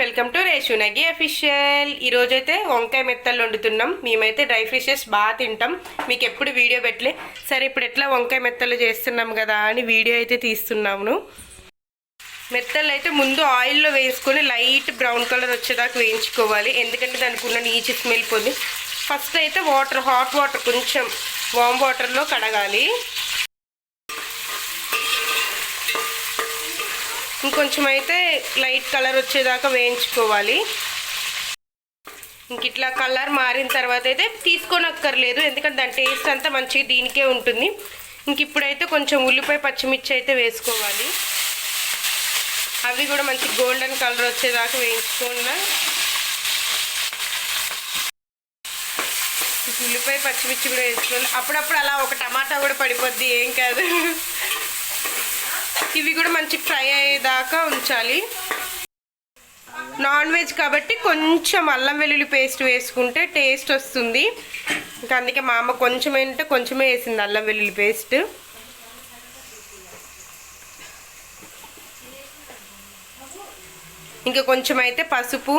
Welcome to రేషునగి official. ఈరోజైతే వంకాయ మెత్తలు వండుతున్నాం. మేమైతే డ్రై ఫిషెస్ బాగా తింటాం. మీకు ఎప్పుడు వీడియో పెట్టలే. సరే ఇప్పుడు ఎట్లా వంకాయ మెత్తలు చేస్తున్నాం కదా అని వీడియో అయితే తీస్తున్నాము మెత్తలు అయితే ముందు ఆయిల్లో వేసుకొని లైట్ బ్రౌన్ కలర్ వచ్చేదాకా వేయించుకోవాలి. ఎందుకంటే దానికి ఉన్న నీచి స్మెల్ పోదు ఫస్ట్ అయితే వాటర్ హాట్ వాటర్ కొంచెం వామ్ వాటర్లో కడగాలి. ఇంకొంచెం అయితే లైట్ కలర్ వచ్చేదాకా వేయించుకోవాలి. ఇంక ఇట్లా కలర్ మారిన తర్వాత అయితే తీసుకోనక్కర్లేదు ఎందుకంటే దాని టేస్ట్ అంతా మంచిగా దీనికే ఉంటుంది. ఇంక ఇప్పుడైతే కొంచెం ఉల్లిపాయ పచ్చిమిర్చి అయితే వేసుకోవాలి. అవి కూడా మంచి గోల్డెన్ కలర్ వచ్చేదాకా వేయించుకున్నా. ఉల్లిపాయ పచ్చిమిర్చి కూడా వేసుకోవాలి. అప్పుడప్పుడు అలా ఒక టమాటా కూడా పడిపోద్ది ఏం కాదు. ఇవి కూడా మంచి ఫ్రై అయ్యేదాకా ఉంచాలి. నాన్ వెజ్ కాబట్టి కొంచెం అల్లం వెల్లుల్లి పేస్ట్ వేసుకుంటే టేస్ట్ వస్తుంది. ఇంకా అందుకే మా అమ్మ కొంచెం ఏంటంటే కొంచెమే వేసింది అల్లం వెల్లుల్లి పేస్ట్. ఇంకా కొంచెం అయితే పసుపు.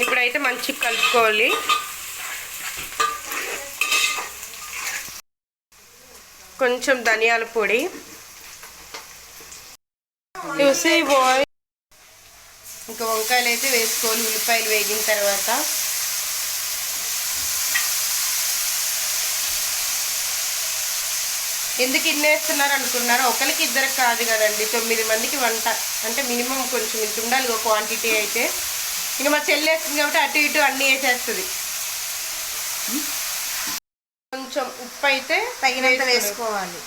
ఇప్పుడైతే మంచిగా కలుపుకోవాలి. కొంచెం ధనియాల పొడి. చూసి బాయ్ ఇంకా వంకాయలు అయితే వేసుకోవాలి ఉల్లిపాయలు వేగిన తర్వాత. ఎందుకు ఇన్నేస్తున్నారు అనుకున్నారు ఒకరికి ఇద్దరికి కాదు కదండి. తొమ్మిది మందికి వంట. అంటే మినిమం కొంచెం ఇంత ఉండాలి ఒక క్వాంటిటీ అయితే. ఇంకా మా చెల్లి వేస్తుంది కాబట్టి అటు ఇటు అన్నీ వేసేస్తుంది. Hmm? కొంచెం ఉప్పు అయితే తగినంత వేసుకోవాలి.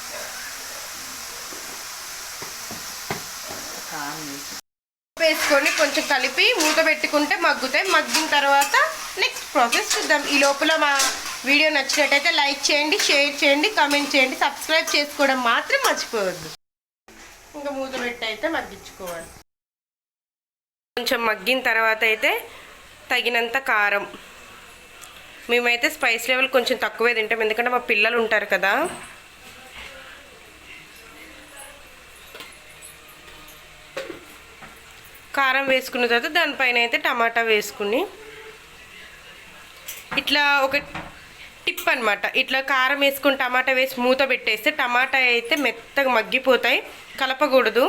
ఉప్పు వేసుకొని కొంచెం కలిపి మూత పెట్టుకుంటే మగ్గుతాయి. మగ్గిన తర్వాత నెక్స్ట్ ప్రాసెస్ చూద్దాం. ఈ లోపల మా వీడియో నచ్చినట్టయితే లైక్ చేయండి షేర్ చేయండి కామెంట్ చేయండి సబ్స్క్రైబ్ చేసుకోవడం మాత్రం మర్చిపోవద్దు. ఇంకా మూత పెట్టి అయితే మగ్గించుకోవాలి. కొంచెం మగ్గిన తర్వాత అయితే తగినంత కారం. మేమైతే స్పైస్ లెవెల్ కొంచెం తక్కువే తింటాం. ఎందుకంటే మా పిల్లలు ఉంటారు కదా. కారం వేసుకున్న తర్వాత దానిపైన అయితే టమాటా వేసుకుని ఇట్లా ఒక టిప్ అనమాట ఇట్లా కారం వేసుకుని టమాటా వేసి మూత పెట్టేస్తే టమాటా అయితే మెత్తగా మగ్గిపోతాయి. కలపకూడదు.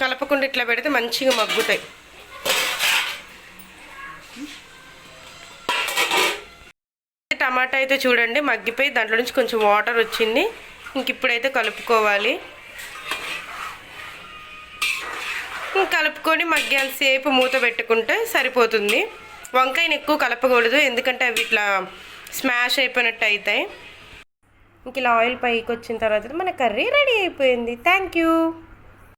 కలపకుండా ఇట్లా పెడితే మంచిగా మగ్గుతాయి. టమాటా అయితే చూడండి మగ్గిపోయి దాంట్లో నుంచి కొంచెం వాటర్ వచ్చింది. ఇంక ఇప్పుడైతే కలుపుకోవాలి. ఇంక కలుపుకొని మగ్గాల్సేపు మూత పెట్టుకుంటే సరిపోతుంది. వంకాయని ఎక్కువ కలపకూడదు ఎందుకంటే అవి ఇట్లా స్మాష్ అయిపోయినట్టు అవుతాయి ఇంక ఇలా ఆయిల్ పైకి వచ్చిన తర్వాత మన కర్రీ రెడీ అయిపోయింది. Thank you.